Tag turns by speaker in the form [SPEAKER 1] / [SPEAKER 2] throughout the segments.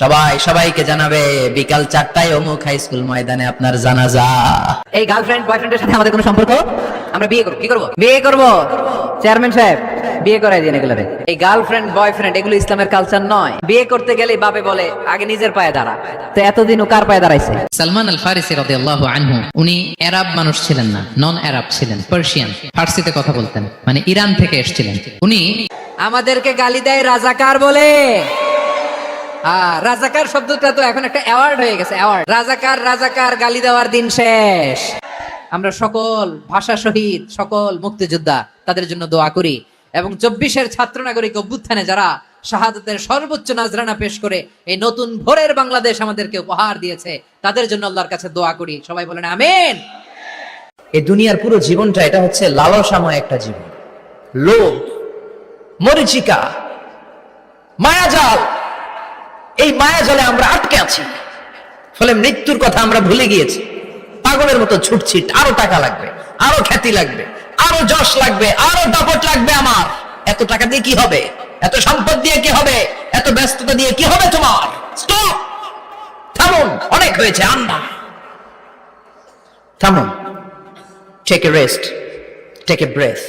[SPEAKER 1] সবাই সবাইকে জানাবে বিকাল চারটায় অমুক হাই স্কুল ময়দানে আপনার জানাজা।
[SPEAKER 2] এই গার্লফ্রেন্ড বয়ফ্রেন্ডের সাথে আমাদের কোনো সম্পর্ক? আমরা বিয়ে করব কি করব? বিয়ে করব। চেয়ারম্যান সাহেব বিয়ে করাই দিন এগুলো এই গার্লফ্রেন্ড বয়ফ্রেন্ড এগুলো ইসলামের কালচার নয়। বিয়ে করতে গেলে বাপে বলে আগে নিজের পায়ে দাঁড়া। তো এতদিন ও কার পায়ে দাঁড়াইছে?
[SPEAKER 3] সালমান আল ফারিসি রাদিয়াল্লাহু আনহু উনি আরব মানুষ ছিলেন না নন আরব ছিলেন পার্সিয়ান ফার্সিতে কথা বলতেন মানে ইরান থেকে এসেছিলেন। উনি
[SPEAKER 2] আমাদেরকে গালি দেয় রাজাকার বলে। হ্যাঁ রাজাকার শব্দটা তো এখন একটা অ্যাওয়ার্ড হয়ে গেছে অ্যাওয়ার্ড রাজাকার রাজাকার, গালি দেওয়ার দিন শেষ। আমরা সকল ভাষা শহীদ, সকল মুক্তিযোদ্ধা তাদের জন্য দোয়া করি এবং চব্বিশের ছাত্র নাগরিক অভ্যুত্থানে যারা শাহাদতের সর্বোচ্চ নাজরানা পেশ করে এই নতুন ভোরের বাংলাদেশ আমাদেরকে উপহার দিয়েছে, তাদের জন্য আল্লাহর কাছে দোয়া করি। সবাই বলেন আমেন।
[SPEAKER 1] এই দুনিয়ার পুরো জীবনটা এটা হচ্ছে লালসাময় একটা জীবন। লোভ, মরিচিকা, মায়াজাল এই মায়া জলে আমরা আটকে আছি। ফলে মৃত্যুর কথা আমরা ভুলে গিয়েছি। পাগলের মতো ছুটছিট আরও টাকা লাগবে আরও খ্যাতি লাগবে আরও যশ লাগবে আরও দাপট লাগবে আমার। এত টাকা দিয়ে কি হবে? এত সম্পদ দিয়ে কি হবে? এত ব্যস্ততা দিয়ে কি হবে তোমার? থামুন অনেক হয়েছে আন্দা থামুন। Take a rest, take a breath,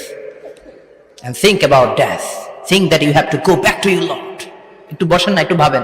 [SPEAKER 1] and think about death. Think that you have to go back to your Lord. একটু বসেন না একটু ভাবেন।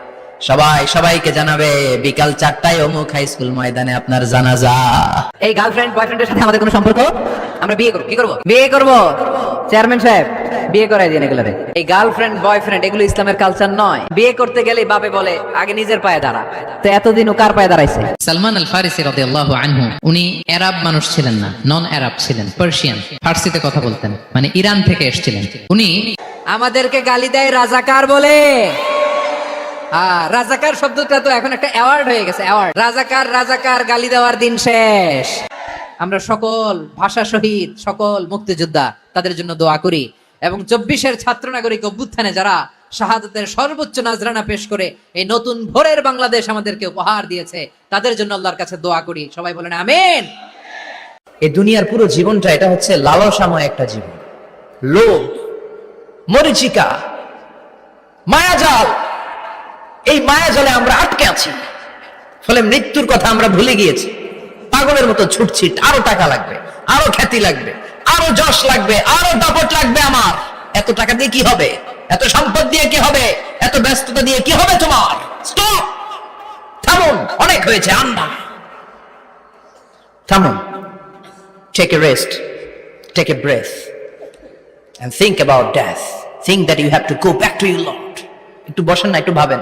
[SPEAKER 1] সবাই সবাইকে জানাবে বিকাল চারটায় অমুক হাই স্কুল ময়দানে আপনার জানাজা।
[SPEAKER 2] এই গার্লফ্রেন্ড বয়ফ্রেন্ডের সাথে আমাদের কোনো সম্পর্ক? আমরা বিয়ে করব কি করব? বিয়ে করব। চেয়ারম্যান সাহেব বিয়ে করাই দিন এগুলো এই গার্লফ্রেন্ড বয়ফ্রেন্ড এগুলো ইসলামের কালচার নয়। বিয়ে করতে গেলে বাপে বলে আগে নিজের পায়ে দাঁড়া। তো এতদিন ও কার পায়ে দাঁড়াইছে?
[SPEAKER 3] সালমান আল ফারিসি রাদিয়াল্লাহু আনহু উনি আরব মানুষ ছিলেন না নন আরব ছিলেন পার্সিয়ান ফার্সিতে কথা বলতেন মানে ইরান থেকে এসেছিলেন। উনি
[SPEAKER 2] আমাদেরকে গালি দেয় রাজাকার বলে। রাজাকার শব্দটা তো এখন একটা অ্যাওয়ার্ড হয়ে গেছে অ্যাওয়ার্ড রাজাকার রাজাকার, গালি দেওয়ার দিন শেষ। আমরা সকল ভাষা শহীদ, সকল মুক্তিযোদ্ধা তাদের জন্য দোয়া করি এবং চব্বিশের ছাত্র নাগরিক অভ্যুত্থানে যারা শাহাদতের সর্বোচ্চ নাজরানা পেশ করে এই নতুন ভোরের বাংলাদেশ আমাদেরকে উপহার দিয়েছে, তাদের জন্য আল্লাহর কাছে দোয়া করি। সবাই বলেন আমেন।
[SPEAKER 1] এই দুনিয়ার পুরো জীবনটা, এটা হচ্ছে লালসাময় একটা জীবন। লোভ, মরিচিকা, মায়াজাল এই মায়া জলে আমরা আটকে আছি। ফলে মৃত্যুর কথা আমরা ভুলে গিয়েছি। পাগলের মতো ছুটছিট আরও টাকা লাগবে আরও খ্যাতি লাগবে আরও যশ লাগবে আরও দাপট লাগবে আমার। এত টাকা দিয়ে কি হবে? এত সম্পদ দিয়ে কি হবে? এত ব্যস্ততা দিয়ে কি হবে তোমার? থামুন অনেক হয়েছে আন্দা থামুন a rest, take a breath, and think about death. Think that you have to go back to your Lord. একটু বসেন না একটু ভাবেন।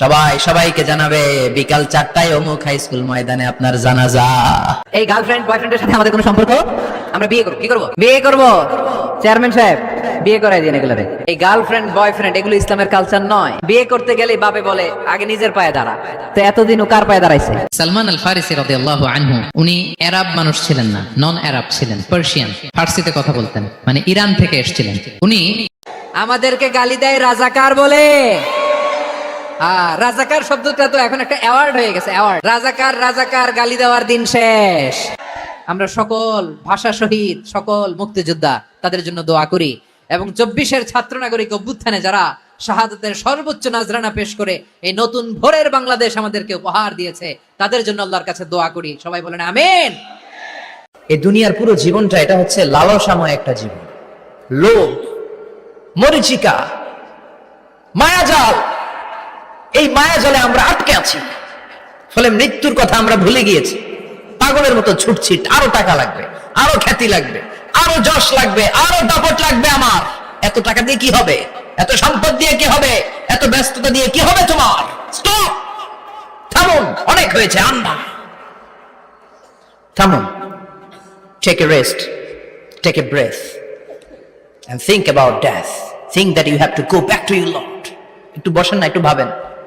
[SPEAKER 1] সবাই সবাইকে জানাবে বিকাল চারটায় অমুক হাই স্কুল ময়দানে আপনার জানাজা।
[SPEAKER 2] এই গার্লফ্রেন্ড বয়ফ্রেন্ডের সাথে আমাদের কোনো সম্পর্ক? আমরা বিয়ে করব কি করব? বিয়ে করব। চেয়ারম্যান সাহেব বিয়ে করাই দিন এগুলো এই গার্লফ্রেন্ড বয়ফ্রেন্ড এগুলো ইসলামের কালচার নয়। বিয়ে করতে গেলে বাপে বলে আগে নিজের পায়ে দাঁড়া। তো এতদিন ও কার পায়ে দাঁড়াইছে?
[SPEAKER 3] সালমান আল ফারিসি রাদিয়াল্লাহু আনহু উনি আরব মানুষ ছিলেন না নন আরব ছিলেন পার্সিয়ান ফার্সিতে কথা বলতেন মানে ইরান থেকে এসেছিলেন। উনি
[SPEAKER 2] আমাদেরকে গালি দেয় রাজাকার বলে। রাজাকার শব্দটা তো এখন একটা অ্যাওয়ার্ড হয়ে গেছে অ্যাওয়ার্ড রাজাকার রাজাকার, গালি দেওয়ার দিন শেষ। আমরা সকল ভাষা শহীদ, সকল মুক্তিযোদ্ধা তাদের জন্য দোয়া করি এবং চব্বিশের ছাত্র নাগরিক অভ্যুত্থানে যারা শাহাদতের সর্বোচ্চ নাজরানা পেশ করে এই নতুন ভোরের বাংলাদেশ আমাদেরকে উপহার দিয়েছে, তাদের জন্য আল্লাহর কাছে দোয়া করি। সবাই বলেন আমেন।
[SPEAKER 1] এই দুনিয়ার পুরো জীবনটা এটা হচ্ছে লালসাময় একটা জীবন। লোভ, মরিচিকা, মায়াজাল এই মায়া জলে আমরা আটকে আছি। ফলে মৃত্যুর কথা আমরা ভুলে গিয়েছি। পাগলের মতো ছুটছি আরও টাকা লাগবে আরও খ্যাতি লাগবে আরও যশ লাগবে আরও দাপট লাগবে আমার। এত টাকা দিয়ে কি হবে? এত সম্পদ দিয়ে কি হবে? এত ব্যস্ততা দিয়ে কি হবে তোমার? থামুন অনেক হয়েছে আন্না। থামুন। Take a rest, take a breath, and think about death. Think that you have to go back to your Lord. একটু বসেন না একটু ভাবেন।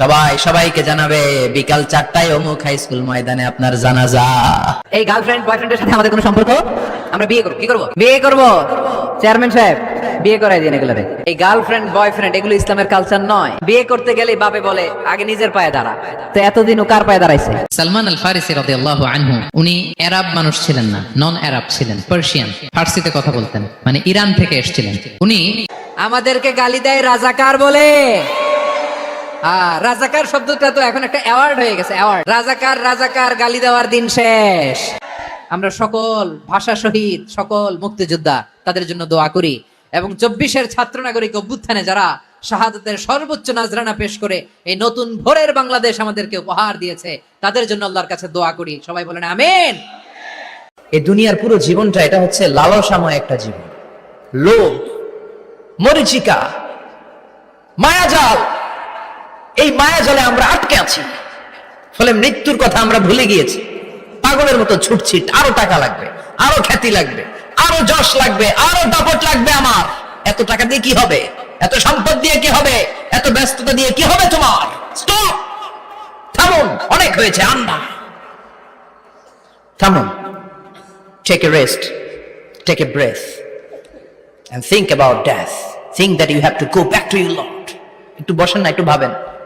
[SPEAKER 1] সবাই সবাইকে জানাবে বিকাল চারটায় অমুক হাই স্কুল ময়দানে আপনার জানাজা।
[SPEAKER 2] এই গার্লফ্রেন্ড বয়ফ্রেন্ডের সাথে আমাদের কোনো সম্পর্ক? আমরা বিয়ে করব কি করব? বিয়ে করব। চেয়ারম্যান সাহেব বিয়ে করাই দিন এগুলো এই গার্লফ্রেন্ড বয়ফ্রেন্ড এগুলো ইসলামের কালচার নয়। বিয়ে করতে গেলে বাপে বলে আগে নিজের পায়ে দাঁড়া। তো এতদিন ও কার পায়ে দাঁড়াইছে?
[SPEAKER 3] সালমান আল ফারিসি রাদিয়াল্লাহু আনহু উনি আরব মানুষ ছিলেন না নন আরব ছিলেন পার্সিয়ান ফার্সিতে কথা বলতেন মানে ইরান থেকে এসেছিলেন। উনি
[SPEAKER 2] আমাদেরকে গালি দেয় রাজাকার বলে। হ্যাঁ রাজাকার শব্দটা তো এখন একটা অ্যাওয়ার্ড হয়ে গেছে অ্যাওয়ার্ড রাজাকার রাজাকার, গালি দেওয়ার দিন শেষ। আমরা সকল ভাষা শহীদ, সকল মুক্তিযোদ্ধা তাদের জন্য দোয়া করি এবং চব্বিশের ছাত্র নাগরিক অভ্যুত্থানে যারা শাহাদতের সর্বোচ্চ নাজরানা পেশ করে এই নতুন ভোরের বাংলাদেশ আমাদেরকে উপহার দিয়েছে, তাদের জন্য আল্লাহর কাছে দোয়া করি। সবাই বলেন আমেন।
[SPEAKER 1] এই দুনিয়ার পুরো জীবনটা এটা হচ্ছে লালসাময় একটা জীবন। লোভ, মরিচিকা, মায়াজাল এই মায়া জলে আমরা আটকে আছি। ফলে মৃত্যুর কথা আমরা ভুলে গিয়েছি। পাগলের মতো ছুটছি আরও টাকা লাগবে আরও খ্যাতি লাগবে আরও যশ লাগবে আরও দাপট লাগবে আমার। এত টাকা দিয়ে কি হবে? এত সম্পদ দিয়ে কি হবে? এত ব্যস্ততা দিয়ে কি হবে তোমার? থামুন অনেক হয়েছে আন্দা থামুন। Rest, take a breath, and think about death. Think that you have to go back to your Lord. একটু বসেন না একটু ভাবেন।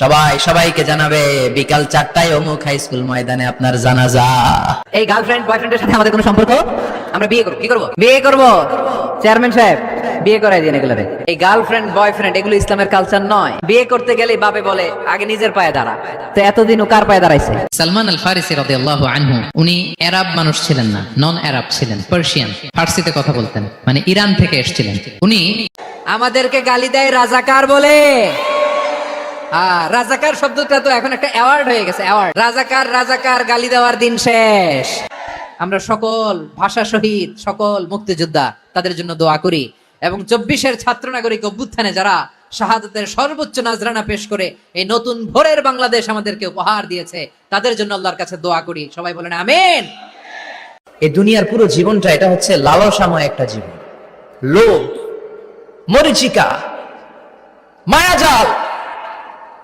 [SPEAKER 1] সবাই সবাইকে জানাবে বিকাল চারটায় অমুক হাই স্কুল ময়দানে আপনার জানাজা।
[SPEAKER 2] এই গার্লফ্রেন্ড বয়ফ্রেন্ডের সাথে আমাদের কোনো সম্পর্ক? আমরা বিয়ে করব কি করব? বিয়ে করব। চেয়ারম্যান সাহেব বিয়ে করাই দিন এগুলো এই গার্লফ্রেন্ড বয়ফ্রেন্ড এগুলো ইসলামের কালচার নয়। বিয়ে করতে গেলে বাপে বলে আগে নিজের পায়ে দাঁড়া। তো এতদিন ও কার পায়ে দাঁড়াইছে?
[SPEAKER 3] সালমান আল ফারিসি রাদিয়াল্লাহু আনহু উনি আরব মানুষ ছিলেন না নন আরব ছিলেন পার্সিয়ান ফার্সিতে কথা বলতেন মানে ইরান থেকে এসেছিলেন। উনি
[SPEAKER 2] আমাদেরকে গালি দেয় রাজাকার বলে। রাজাকার শব্দটা তো এখন একটা অ্যাওয়ার্ড হয়ে গেছে অ্যাওয়ার্ড রাজাকার রাজাকার, গালি দেওয়ার দিন শেষ। আমরা সকল ভাষা শহীদ, সকল মুক্তিযোদ্ধা তাদের জন্য দোয়া করি এবং চব্বিশের ছাত্র নাগরিক অভ্যুত্থানে যারা সর্বোচ্চ নাজরানা পেশ করে এই নতুন ভোরের বাংলাদেশ আমাদেরকে উপহার দিয়েছে, তাদের জন্য আল্লাহর কাছে দোয়া করি। সবাই বলেন আমেন।
[SPEAKER 1] এই দুনিয়ার পুরো জীবনটা এটা হচ্ছে লালসাময় একটা জীবন। লোভ, মরিচিকা, মায়াজাল।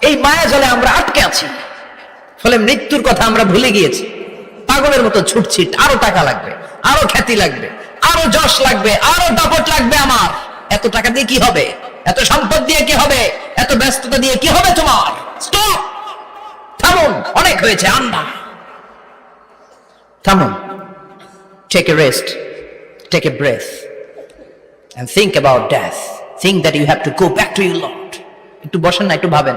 [SPEAKER 1] এই মায়া জলে আমরা আটকে আছি। ফলে মৃত্যুর কথা আমরা ভুলে গিয়েছি। পাগলের মতো ছুটছি আরও টাকা লাগবে আরও খ্যাতি লাগবে আরও যশ লাগবে আরও দাপট লাগবে আমার। এত টাকা দিয়ে কি হবে? এত সম্পদ দিয়ে কি হবে? এত ব্যস্ততা দিয়ে কি হবে তোমার? থামুন অনেক হয়েছে আন্না। থামুন। A rest, take a breath, and think about death. Think that you have to go back to your Lord. একটু বসেন না একটু ভাবেন।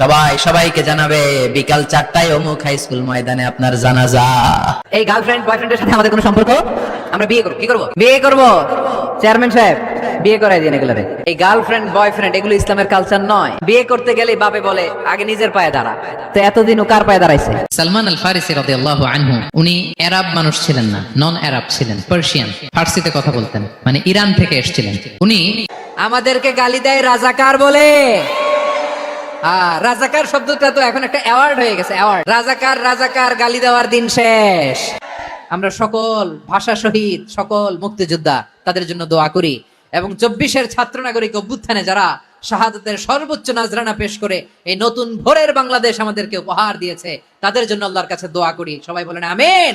[SPEAKER 1] সবাই সবাইকে জানাবে বিকাল চারটায় অমুক হাই স্কুল ময়দানে আপনার জানাজা।
[SPEAKER 2] এই গার্লফ্রেন্ড বয়ফ্রেন্ডের সাথে আমাদের কোনো সম্পর্ক? আমরা বিয়ে করব কি করব? বিয়ে করব। চেয়ারম্যান সাহেব বিয়ে করাই দিন এগুলো এই গার্লফ্রেন্ড বয়ফ্রেন্ড এগুলো ইসলামের কালচার নয়। বিয়ে করতে গেলে বাপে বলে আগে নিজের পায়ে দাঁড়া। তো এতদিন ও কার পায়ে দাঁড়াইছে?
[SPEAKER 3] সালমান আল ফারিসি রাদিয়াল্লাহু আনহু উনি আরব মানুষ ছিলেন না নন আরব ছিলেন পার্সিয়ান ফার্সিতে কথা বলতেন মানে ইরান থেকে এসেছিলেন। উনি
[SPEAKER 2] আমাদেরকে গালি দেয় রাজাকার বলে। হ্যাঁ রাজাকার শব্দটা তো এখন একটা অ্যাওয়ার্ড হয়ে গেছে অ্যাওয়ার্ড রাজাকার রাজাকার, গালি দেওয়ার দিন শেষ। আমরা সকল ভাষা শহীদ, সকল মুক্তিযোদ্ধা তাদের জন্য দোয়া করি এবং চব্বিশের ছাত্র নাগরিক অভ্যুত্থানে যারা শাহাদতের সর্বোচ্চ নাজরানা পেশ করে এই নতুন ভোরের বাংলাদেশ আমাদেরকে উপহার দিয়েছে, তাদের জন্য আল্লাহর কাছে দোয়া করি। সবাই বলেন আমেন।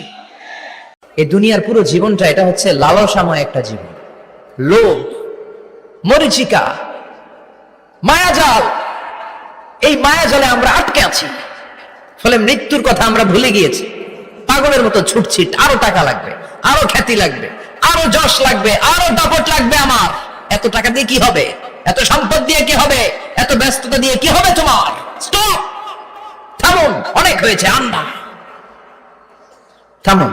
[SPEAKER 1] এই দুনিয়ার পুরো জীবনটা এটা হচ্ছে লালসাময় একটা জীবন। লোভ, মরিচিকা, মায়াজাল এই মায়া জলে আমরা আটকে আছি। ফলে মৃত্যুর কথা আমরা ভুলে গিয়েছি। পাগলের মতো ছুটছি আরও টাকা লাগবে আরও খ্যাতি লাগবে আরও যশ লাগবে আরও দাপট লাগবে আমার। এত টাকা দিয়ে কি হবে? এত সম্পদ দিয়ে কি হবে? এত ব্যস্ততা দিয়ে কি হবে তোমার? থামুন অনেক হয়েছে আন্দা থামুন।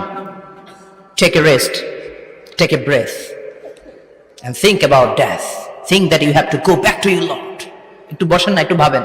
[SPEAKER 1] Rest, take a breath, and think about death. Think that you have to go back to your Lord. একটু বসেন না একটু ভাবেন।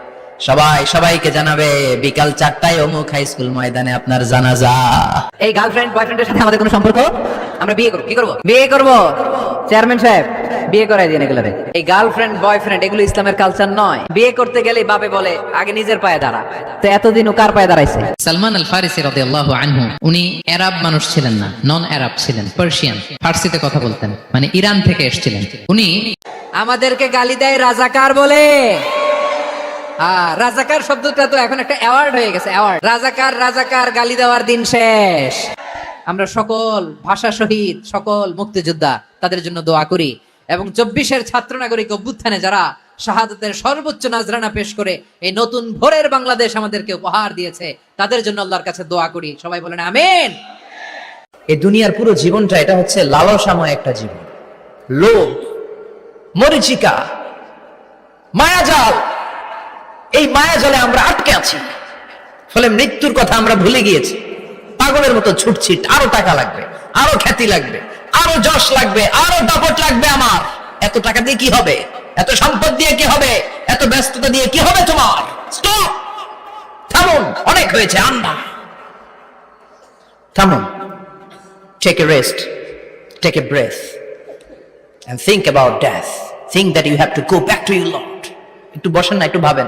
[SPEAKER 1] সবাই সবাইকে জানাবে বিকাল চারটায় অমুক হাই স্কুল ময়দানে আপনার জানাজা।
[SPEAKER 2] এই গার্লফ্রেন্ড বয়ফ্রেন্ডের সাথে আমাদের কোনো সম্পর্ক? আমরা বিয়ে করব কি করব? বিয়ে করব। চেয়ারম্যান সাহেব বিয়ে করাই দিন এগুলো এই গার্লফ্রেন্ড বয়ফ্রেন্ড এগুলো ইসলামের কালচার নয়। বিয়ে করতে গেলে বাপে বলে আগে নিজের পায়ে দাঁড়া। তো এতদিন ও কার পায়ে দাঁড়াইছে?
[SPEAKER 3] সালমান আল ফারিসি রাদিয়াল্লাহু আনহু উনি আরব মানুষ ছিলেন না নন আরব ছিলেন পার্সিয়ান ফার্সিতে কথা বলতেন মানে ইরান থেকে এসেছিলেন। উনি
[SPEAKER 2] আমাদেরকে গালি দেয় রাজাকার বলে। রাজাকার শব্দটা তো এখন একটা অ্যাওয়ার্ড হয়ে গেছে অ্যাওয়ার্ড রাজাকার রাজাকার, গালি দেওয়ার দিন শেষ। আমরা সকল ভাষা শহীদ, সকল মুক্তিযোদ্ধা তাদের জন্য দোয়া করি এবং চব্বিশের ছাত্র নাগরিক অভ্যুত্থানে যারা শাহাদতের সর্বোচ্চ নাজরানা পেশ করে এই নতুন ভোরের বাংলাদেশ আমাদেরকে উপহার দিয়েছে, তাদের জন্য আল্লাহর কাছে দোয়া করি। সবাই বলেন আমেন।
[SPEAKER 1] এই দুনিয়ার পুরো জীবনটা এটা হচ্ছে লালসাময় একটা জীবন। লোভ, মরিচিকা, মায়াজাল এই মায়া জলে আমরা আটকে আছি। ফলে মৃত্যুর কথা আমরা ভুলে গিয়েছি। পাগলের মতো ছুটছি আরও টাকা লাগবে আরও খ্যাতি লাগবে আরও যশ লাগবে আরও দাপট লাগবে আমার। এত টাকা দিয়ে কি হবে? এত সম্পদ দিয়ে কি হবে? এত ব্যস্ততা দিয়ে কি হবে তোমার? থামুন অনেক হয়েছে আন্দা থামুন। Take a rest, take a breath, and think about death. Think that you have to go back to your Lord. একটু বসেন না একটু ভাবেন।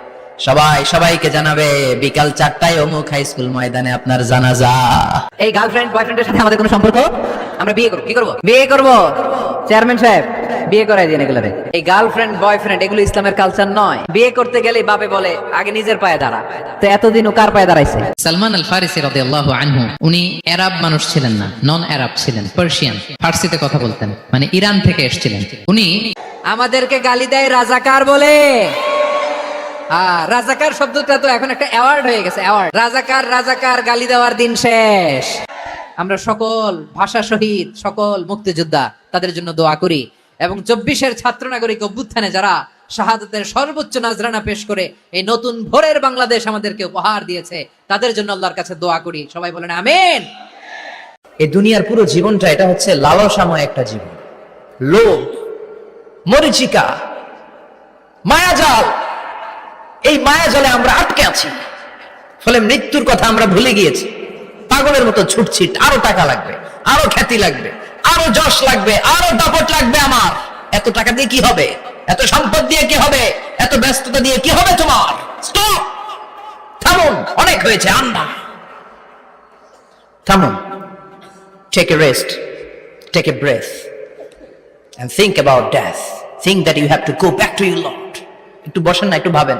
[SPEAKER 1] সবাই সবাইকে জানাবে বিকাল চারটায় অমুক হাই স্কুল ময়দানে আপনার জানাজা।
[SPEAKER 2] এই গার্লফ্রেন্ড বয়ফ্রেন্ডের সাথে আমাদের কোনো সম্পর্ক? আমরা বিয়ে করব কি করব? বিয়ে করব। চেয়ারম্যান সাহেব বিয়ে করাই দিন এগুলো এই গার্লফ্রেন্ড বয়ফ্রেন্ড এগুলো ইসলামের কালচার নয়। বিয়ে করতে গেলে বাপে বলে আগে নিজের পায়ে দাঁড়া। তো এতদিন ও কার পায়ে দাঁড়াইছে?
[SPEAKER 3] সালমান আল ফারিসি রাদিয়াল্লাহু আনহু উনি আরব মানুষ ছিলেন না নন আরব ছিলেন পার্সিয়ান ফার্সিতে কথা বলতেন মানে ইরান থেকে এসেছিলেন। উনি
[SPEAKER 2] আমাদেরকে গালি দেয় রাজাকার বলে। হ্যাঁ রাজাকার শব্দটা তো এখন একটা অ্যাওয়ার্ড হয়ে গেছে অ্যাওয়ার্ড রাজাকার রাজাকার, গালি দেওয়ার দিন শেষ। আমরা সকল ভাষা শহীদ, সকল মুক্তিযোদ্ধা তাদের জন্য দোয়া করি এবং চব্বিশের ছাত্র নাগরিক অভ্যুত্থানে যারা শাহাদতের সর্বোচ্চ নাজরানা পেশ করে এই নতুন ভোরের বাংলাদেশ আমাদেরকে উপহার দিয়েছে, তাদের জন্য আল্লাহর কাছে দোয়া করি। সবাই বলেন আমেন।
[SPEAKER 1] এই দুনিয়ার পুরো জীবনটা এটা হচ্ছে লালসাময় একটা জীবন। লোভ, মরিচিকা, মায়াজাল এই মায়া জলে আমরা আটকে আছি। ফলে মৃত্যুর কথা আমরা ভুলে গিয়েছি। পাগলের মতো ছুটছি আরও টাকা লাগবে আরও খ্যাতি লাগবে আরও যশ লাগবে আরও দাপট লাগবে আমার। এত টাকা দিয়ে কি হবে? এত সম্পদ দিয়ে কি হবে? এত ব্যস্ততা দিয়ে কি হবে তোমার? থামুন অনেক হয়েছে আন্দা থামুন। A rest, take a breath, and think about death. Think that you have to go back to your Lord. একটু বসেন না একটু ভাবেন।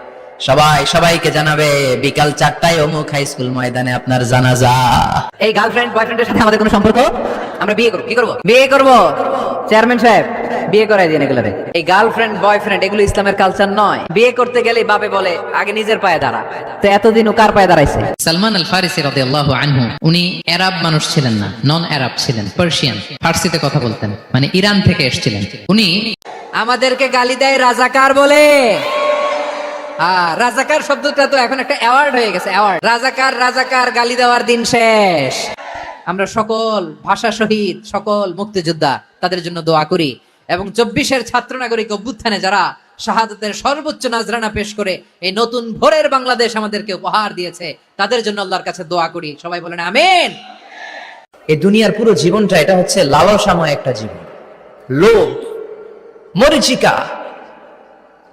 [SPEAKER 1] সবাই সবাইকে জানাবে বিকাল চারটায় অমুক হাই স্কুল ময়দানে আপনার জানাজা।
[SPEAKER 2] এই গার্লফ্রেন্ড বয়ফ্রেন্ডের সাথে আমাদের কোনো সম্পর্ক? আমরা বিয়ে করব কি করব? বিয়ে করব। চেয়ারম্যান সাহেব বিয়ে করাই দিন এগুলো এই গার্লফ্রেন্ড বয়ফ্রেন্ড এগুলো ইসলামের কালচার নয়। বিয়ে করতে গেলে বাপে বলে আগে নিজের পায়ে দাঁড়া। তো এতদিন ও কার পায়ে দাঁড়াইছে?
[SPEAKER 3] সালমান আল ফারিসি রাদিয়াল্লাহু আনহু উনি আরব মানুষ ছিলেন না নন আরব ছিলেন পার্সিয়ান ফার্সিতে কথা বলতেন মানে ইরান থেকে এসেছিলেন। উনি
[SPEAKER 2] আমাদেরকে গালি দেয় রাজাকার বলে। রাজাকার শব্দটা তো এখন একটা অ্যাওয়ার্ড হয়ে গেছে অ্যাওয়ার্ড রাজাকার রাজাকার, গালি দেওয়ার দিন শেষ। আমরা সকল ভাষা শহীদ, সকল মুক্তিযোদ্ধা তাদের জন্য দোয়া করি এবং চব্বিশের ছাত্র নাগরিক অভ্যুত্থানে যারা শাহাদতের সর্বোচ্চ নাজরানা পেশ করে এই নতুন ভোরের বাংলাদেশ আমাদেরকে উপহার দিয়েছে, তাদের জন্য আল্লাহর কাছে দোয়া করি। সবাই বলেন আমেন।
[SPEAKER 1] এই দুনিয়ার পুরো জীবনটা এটা হচ্ছে লালসাময় একটা জীবন। লোভ, মরিচিকা,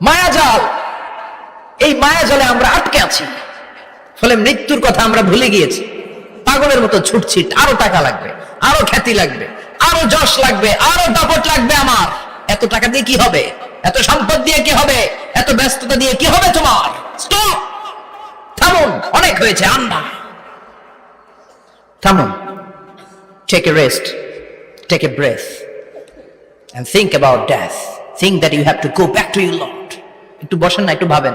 [SPEAKER 1] মায়াজাল এই মায়া জলে আমরা আটকে আছি। ফলে মৃত্যুর কথা আমরা ভুলে গিয়েছি। পাগলের মতো ছুটছি আরও টাকা লাগবে আরও খ্যাতি লাগবে আরও যশ লাগবে আরও দাপট লাগবে আমার। এত টাকা দিয়ে কি হবে? এত সম্পদ দিয়ে কি হবে? এত ব্যস্ততা দিয়ে কি হবে তোমার? থামুন অনেক হয়েছে আন্না। থামুন। Take a rest, take a breath, and think about death. Think that you have to go back to your Lord. একটু বসেন না একটু ভাবেন।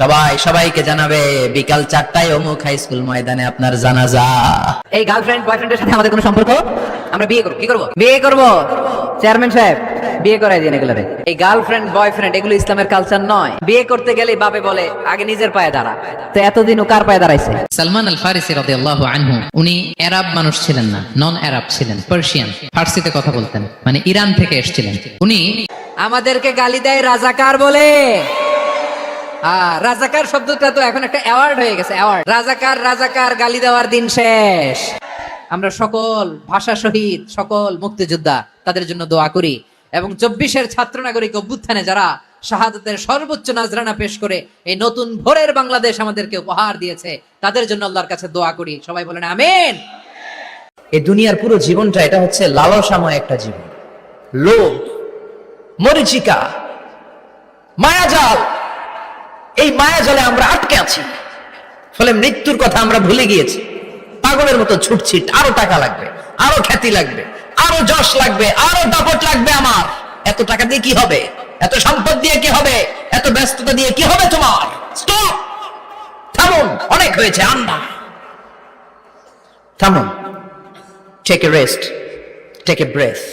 [SPEAKER 1] সবাই সবাইকে জানাবে বিকাল চারটায় অমুক হাই স্কুল ময়দানে আপনার জানাজা।
[SPEAKER 2] এই গার্লফ্রেন্ড বয়ফ্রেন্ডের সাথে আমাদের কোনো সম্পর্ক? আমরা বিয়ে করব কি করব? বিয়ে করব। চেয়ারম্যান সাহেব বিয়ে করাই দিন এগুলো এই গার্লফ্রেন্ড বয়ফ্রেন্ড এগুলো ইসলামের কালচার নয়। বিয়ে করতে গেলে বাপে বলে আগে নিজের পায়ে দাঁড়া। তো এতদিন ও কার পায়ে দাঁড়াইছে?
[SPEAKER 3] সালমান আল ফারিসি রাদিয়াল্লাহু আনহু উনি আরব মানুষ ছিলেন না নন আরব ছিলেন পার্সিয়ান ফার্সিতে কথা বলতেন মানে ইরান থেকে এসেছিলেন। উনি
[SPEAKER 2] আমাদেরকে গালি দেয় রাজাকার বলে। রাজাকার শব্দটা তো এখন একটা অ্যাওয়ার্ড হয়ে গেছে অ্যাওয়ার্ড রাজাকার রাজাকার, গালি দেওয়ার দিন শেষ। আমরা সকল ভাষা শহীদ, সকল মুক্তিযোদ্ধা তাদের জন্য দোয়া করি এবং চব্বিশের ছাত্র নাগরিক অভ্যুত্থানে যারা শাহাদতের সর্বোচ্চ নাজরানা পেশ করে এই নতুন ভোরের বাংলাদেশ আমাদেরকে উপহার দিয়েছে, তাদের জন্য আল্লাহর কাছে দোয়া করি। সবাই বলেন আমেন।
[SPEAKER 1] এই দুনিয়ার পুরো জীবনটা এটা হচ্ছে লালসাময় একটা জীবন। লোভ, মরিচিকা, মায়াজাল এই মায়া জলে আমরা আটকে আছি। ফলে মৃত্যুর কথা আমরা ভুলে গিয়েছি। পাগলের মতো ছুটছি আরও টাকা লাগবে আরও খ্যাতি লাগবে আরও যশ লাগবে আরও দাপট লাগবে আমার। এত টাকা দিয়ে কি হবে? এত সম্পদ দিয়ে কি হবে? এত ব্যস্ততা দিয়ে কি হবে তোমার? থামুন অনেক হয়েছে আন্দা থামুন। A rest, take a breath,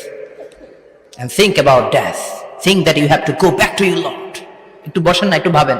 [SPEAKER 1] and think about death. Think that you have to go back to your Lord. একটু বসেন না একটু ভাবেন।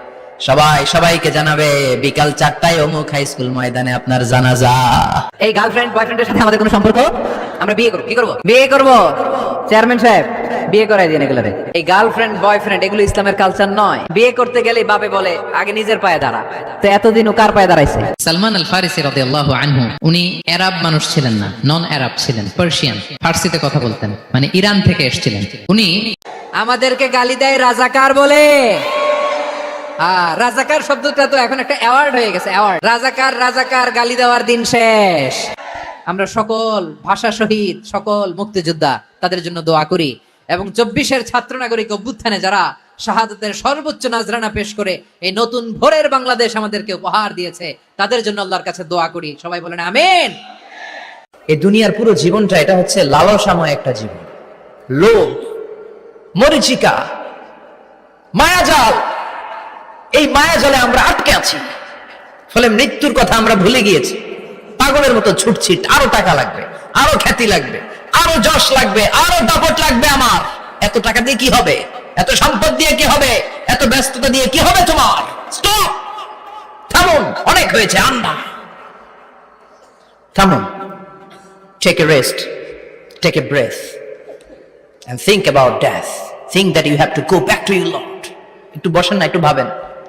[SPEAKER 1] সবাই সবাইকে জানাবে বিকাল চারটায় অমুক হাই স্কুল ময়দানে আপনার জানাজা।
[SPEAKER 2] এই গার্লফ্রেন্ড বয়ফ্রেন্ডের সাথে আমাদের কোনো সম্পর্ক? আমরা বিয়ে করব কি করব? বিয়ে করব। চেয়ারম্যান সাহেব বিয়ে করাই দিন এগুলো এই গার্লফ্রেন্ড বয়ফ্রেন্ড এগুলো ইসলামের কালচার নয়। বিয়ে করতে গেলে বাপে বলে আগে নিজের পায়ে দাঁড়া। তো এতদিন ও কার পায়ে দাঁড়াইছে?
[SPEAKER 3] সালমান আল ফারিসি রাদিয়াল্লাহু আনহু উনি আরব মানুষ ছিলেন না নন আরব ছিলেন পার্সিয়ান ফার্সিতে কথা বলতেন মানে ইরান থেকে এসেছিলেন। উনি
[SPEAKER 2] আমাদেরকে গালি দেয় রাজাকার বলে। রাজাকার শব্দটা তো এখন একটা অ্যাওয়ার্ড হয়ে গেছে অ্যাওয়ার্ড রাজাকার রাজাকার, গালি দেওয়ার দিন শেষ। আমরা সকল ভাষা শহীদ, সকল মুক্তিযোদ্ধা তাদের জন্য দোয়া করি এবং চব্বিশের ছাত্র নাগরিক অভ্যুত্থানে যারা সর্বোচ্চ নাজরানা পেশ করে এই নতুন ভোরের বাংলাদেশ আমাদেরকে উপহার দিয়েছে, তাদের জন্য আল্লাহর কাছে দোয়া করি। সবাই বলেন আমেন।
[SPEAKER 1] এই দুনিয়ার পুরো জীবনটা এটা হচ্ছে লালসাময় একটা জীবন। লোভ, মরিচিকা, মায়াজাল এই মায়া জলে আমরা আটকে আছি। ফলে মৃত্যুর কথা আমরা ভুলে গিয়েছি। পাগলের মতো ছুটছি আরও টাকা লাগবে আরও খ্যাতি লাগবে আরও যশ লাগবে আরও দাপট লাগবে আমার। এত টাকা দিয়ে কি হবে? এত সম্পদ দিয়ে কি হবে? এত ব্যস্ততা দিয়ে কি হবে তোমার? থামুন অনেক হয়েছে আন্না। থামুন। A rest, take a breath, and think about death. Think that you have to go back to your Lord. একটু বসেন না একটু ভাবেন।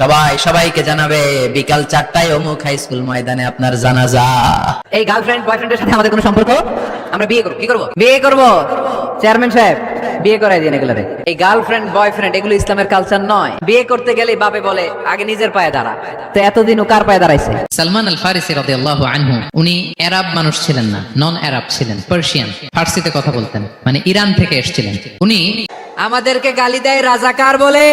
[SPEAKER 1] সবাই সবাইকে জানাবে বিকাল চারটায় অমুক হাই স্কুল ময়দানে আপনার জানাজা।
[SPEAKER 2] এই গার্লফ্রেন্ড বয়ফ্রেন্ডের সাথে আমাদের কোনো সম্পর্ক? আমরা বিয়ে করব কি করব? বিয়ে করব। চেয়ারম্যান সাহেব বিয়ে করাই দিন এগুলো এই গার্লফ্রেন্ড বয়ফ্রেন্ড এগুলো ইসলামের কালচার নয়। বিয়ে করতে গেলে বাপে বলে আগে নিজের পায়ে দাঁড়া। তো এতদিন ও কার পায়ে দাঁড়াইছে?
[SPEAKER 3] সালমান আল ফারিসি রাদিয়াল্লাহু আনহু উনি আরব মানুষ ছিলেন না নন আরব ছিলেন পার্সিয়ান ফার্সিতে কথা বলতেন মানে ইরান থেকে এসেছিলেন। উনি
[SPEAKER 2] আমাদেরকে গালি দেয় রাজাকার বলে।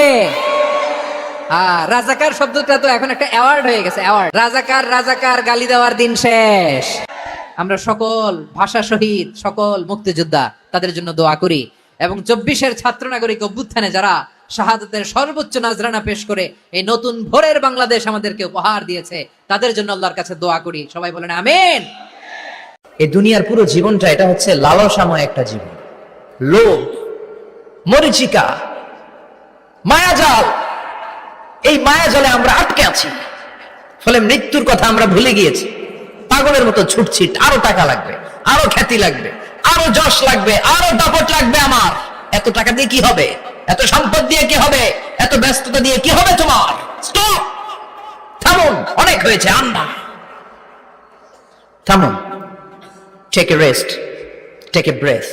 [SPEAKER 2] হ্যাঁ রাজাকার শব্দটা তো এখন একটা অ্যাওয়ার্ড হয়ে গেছে অ্যাওয়ার্ড রাজাকার রাজাকার, গালি দেওয়ার দিন শেষ। আমরা সকল ভাষা শহীদ, সকল মুক্তিযোদ্ধা তাদের জন্য দোয়া করি এবং চব্বিশের ছাত্র নাগরিক অভ্যুত্থানে যারা শাহাদতের সর্বোচ্চ নাজরানা পেশ করে এই নতুন ভোরের বাংলাদেশ আমাদেরকে উপহার দিয়েছে, তাদের জন্য আল্লাহর কাছে দোয়া করি। সবাই বলেন আমেন।
[SPEAKER 1] এই দুনিয়ার পুরো জীবনটা এটা হচ্ছে লালসাময় একটা জীবন। লোভ, মরিচিকা, মায়াজাল এই মায়াজালে আমরা আটকে আছি। ফলে মৃত্যুর কথা আমরা ভুলে গিয়েছি। পাগলের মতো ছুটছি আরও টাকা লাগবে আরও খ্যাতি লাগবে আরও যশ লাগবে আরও দাপট লাগবে আমার। এত টাকা দিয়ে কি হবে? এত সম্পদ দিয়ে কি হবে? এত ব্যস্ততা দিয়ে কি হবে তোমার? থামুন অনেক হয়েছে আন্দা থামুন। Take a rest, take a breath,